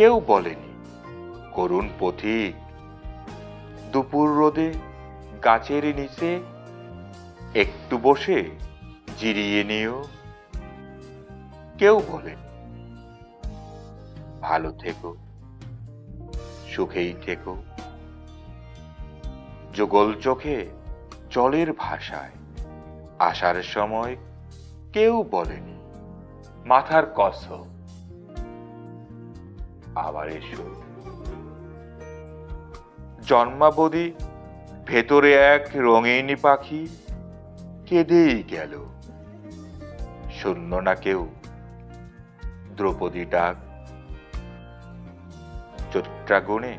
কেউ বলেনি, করুণ পথিক, দুপুর রোদে গাছের নিচে একটু বসে জিরিয়ে নিও। কেউ বলেনি, ভালো থেকো, সুখেই থেকো। যুগল চোখে জলের ভাষায় আসার সময় কেউ বলেনি, মাথার কসম আবার এসো। জন্মাবধি ভেতরে এক রঙিন পাখি কেঁদেই গেল। শূন্য না কেউ। দ্রৌপদী ডাক চোট্টাগুনে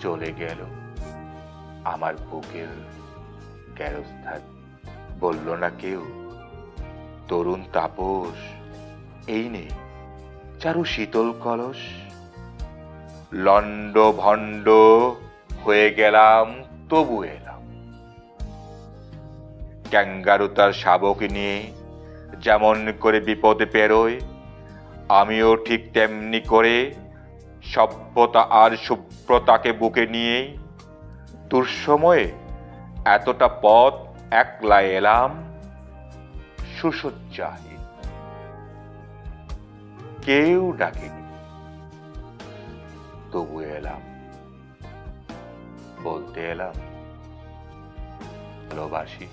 জ্বলে গেল। আমার বুকের গ্যারস্থান বলল না কেউ। তরুণ তাপস, এই নে, চারু শীতল কলস। লন্ড ভণ্ড হয়ে গেলাম, তবু এলাম। ক্যাঙ্গারু তার শাবক নিয়ে যেমন করে বিপদে পেরোয়, আমিও ঠিক তেমনি করে সভ্যতা আর শুভ্রতাকে বুকে নিয়ে দুঃসময়ে এতটা পথ একলা এলাম সুসজ্জাহীন কেউ ডাকেনি। তবু এলাম বলতে এলাম ভালোবাসি